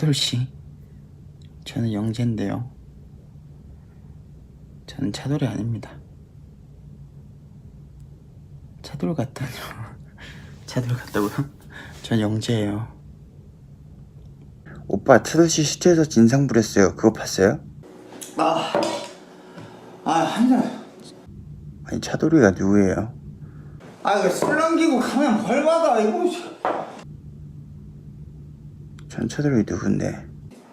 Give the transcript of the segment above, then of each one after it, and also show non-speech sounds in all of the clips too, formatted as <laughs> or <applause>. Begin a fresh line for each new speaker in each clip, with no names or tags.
차돌씨 저는 영재인데요 저는 차돌이 아닙니다 차돌 같다뇨 <laughs> 차돌 같다고요? <laughs> 전 영재예요 오빠 차돌씨 시체에서 진상 부렸어요 그거 봤어요? 아, 아, 한잔. 아니, 차돌이가 누구예요? 아, 이거 술 남기고 가면 벌 받아, 이거. 전 차돌이 누군데?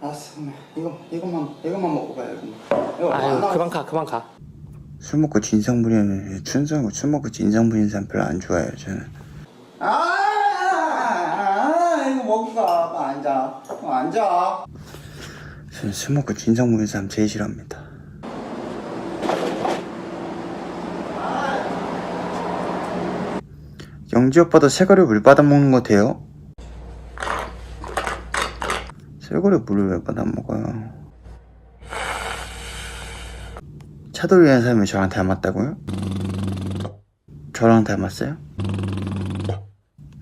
알았어, 이거, 이것만, 이것만 이거만. 이거 안
아유
나와.
그만 가 그만 가
술 먹고 진상 부리는, 춘성, 술 먹고 진상 부리는 사람 별로 안 좋아해요, 저는. 아, 아, 이거 먹고 가. 나 앉아. 어, 앉아. 저는 술 먹고 진상 부리는 사람 제일 싫어합니다. 영지 오빠도 새거리 물 받아 먹는 거 돼요? 새거리 물을 왜 받아 먹어요? 차돌이라는 사람이 저랑 닮았다고요? 저랑 닮았어요?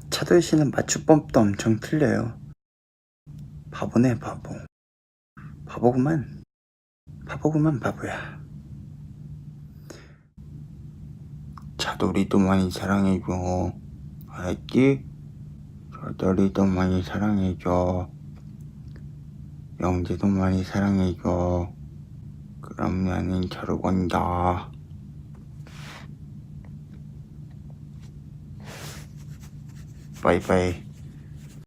차돌 씨는 맞춤법도 엄청 틀려요. 바보네 바보. 바보구만. 바보구만 바보야. 차돌이도 많이 사랑해줘. 알았지? 차돌이도 많이 사랑해줘. 영재도 많이 사랑해줘. 그럼 나는 자러 간다. 바이바이.